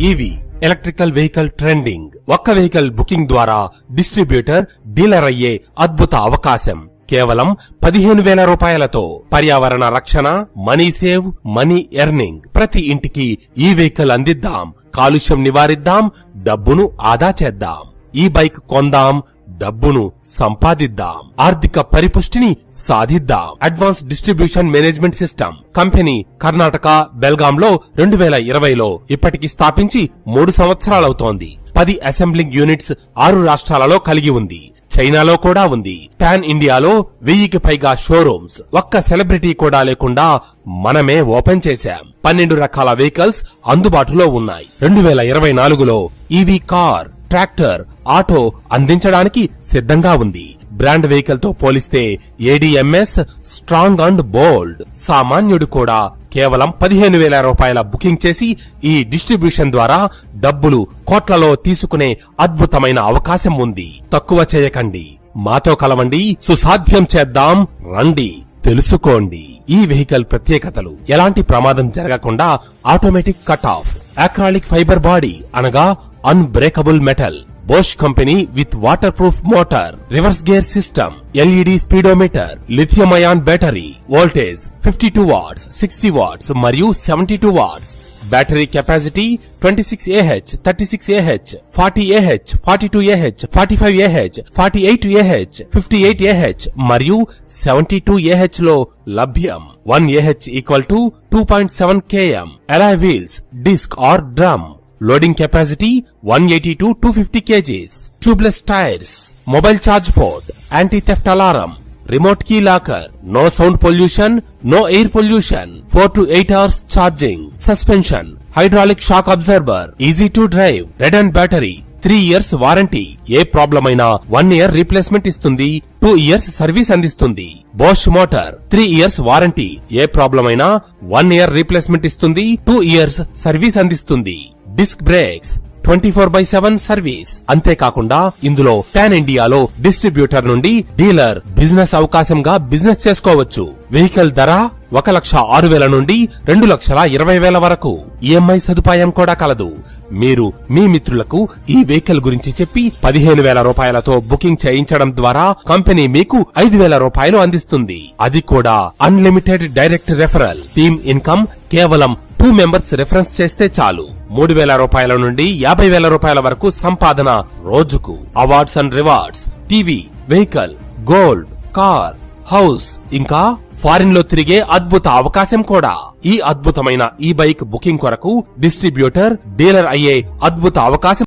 EV electrical vehicle trending ఒక్క vehicle booking ద్వారా distributor dealer అయ్యే అద్భుత అవకాశం. కేవలం పదిహేను వేల రూపాయలతో. పర్యావరణ రక్షణ మనీ సేవ్ మనీ ఎర్నింగ్ ప్రతి ఇంటికి ఈ వెహికల్ అందిద్దాం. కాలుష్యం నివారిద్దాం. డబ్బును ఆదా చేద్దాం. ఈ బైక్ కొందాం డబ్బును సంపాదిద్దాం ఆర్థిక పరిపుష్టిని సాధిద్దాం. Advance distribution management system. Company Karnataka బెల్గాంలో రెండు వేల ఇరవైలో ఇప్పటికి స్థాపించి మూడు సంవత్సరాలవుతోంది. పది అసెంబ్లింగ్ యూనిట్స్ ఆరు రాష్ట్రాలలో కలిగి ఉంది. చైనాలో కూడా ఉంది. పాన్ ఇండియాలో వెయ్యికి పైగా షోరూమ్స్. ఒక్క సెలబ్రిటీ కూడా లేకుండా మనమే ఓపెన్ చేశాం. పన్నెండు రకాల వెహికల్స్ అందుబాటులో ఉన్నాయి. రెండు వేల ఇరవై నాలుగులో ఈవీ కార్ ట్రాక్టర్ ఆటో అందించడానికి సిద్ధంగా ఉంది. బ్రాండ్ వెహికల్తో పోలిస్తే ఏడీఎంఎస్ స్ట్రాంగ్ అండ్ బోల్డ్. సామాన్యుడు కూడా కేవలం పదిహేను వేల రూపాయల బుకింగ్ చేసి ఈ డిస్ట్రిబ్యూషన్ ద్వారా డబ్బులు కోట్లలో తీసుకునే అద్భుతమైన అవకాశం ఉంది. తక్కువ చేయకండి. మాతో కలవండి. సుసాధ్యం చేద్దాం. రండి. తెలుసుకోండి. ఈ వెహికల్ ప్రత్యేకతలు. ఎలాంటి ప్రమాదం జరగకుండా automatic cut off. Acrylic fibre body అనగా unbreakable metal Bosch company with water proof motor reverse gear system LED speedometer lithium ion battery voltage fifty two watts sixty watts మరియు seventy two watts battery capacity twenty six AH thirty six AH forty AH forty two AH forty five AH forty eight AH fifty eight AH మరియు seventy two ఏహెచ్లో లభ్యం. One AH equal to two point seven KM ఎలా wheels disc or drum loading capacity one eighty to two fifty kgs tubeless tyres mobile charge port anti theft alarm remote key locker no sound pollution no air pollution four to eight hours charging suspension hydraulic shock absorber easy to drive red and battery three years warranty A problem అయినా one year replacement ఇస్తుంది two years service అందిస్తుంది. Bosch motor three years warranty ఏ problem అయినా one year replacement ఇస్తుంది two years service అందిస్తుంది. Disc brakes twenty four by seven service. అంతేకాకుండా ఇందులో pan ఇండియాలో distributor నుండి డీలర్ బిజినెస్ అవకాశంగా బిజినెస్ చేసుకోవచ్చు. వెహికల్ ధర ఒక లక్ష ఆరు వేల నుండి రెండు లక్షల ఇరవై వేల వరకు. ఈఎంఐ సదుపాయం కూడా కలదు. మీరు మీ మిత్రులకు ఈ వెహికల్ గురించి చెప్పి పదిహేను వేల రూపాయలతో బుకింగ్ చేయించడం ద్వారా కంపెనీ మీకు ఐదు వేల రూపాయలు అందిస్తుంది. అది కూడా unlimited direct referral. Team income కేవలం టూ మెంబర్స్ రెఫరెన్స్ చేస్తే చాలు. మూడు వేల రూపాయల నుండి యాభై వేల రూపాయల వరకు సంపాదన రోజుకు. Awards and rewards TV vehicle gold car house ఇంకా ఫారిన్లో తిరిగే అద్భుత అవకాశం కూడా. ఈ అద్భుతమైన ఈ బైక్ బుకింగ్ కొరకు డిస్ట్రిబ్యూటర్ డీలర్ అయ్యే అద్భుత అవకాశం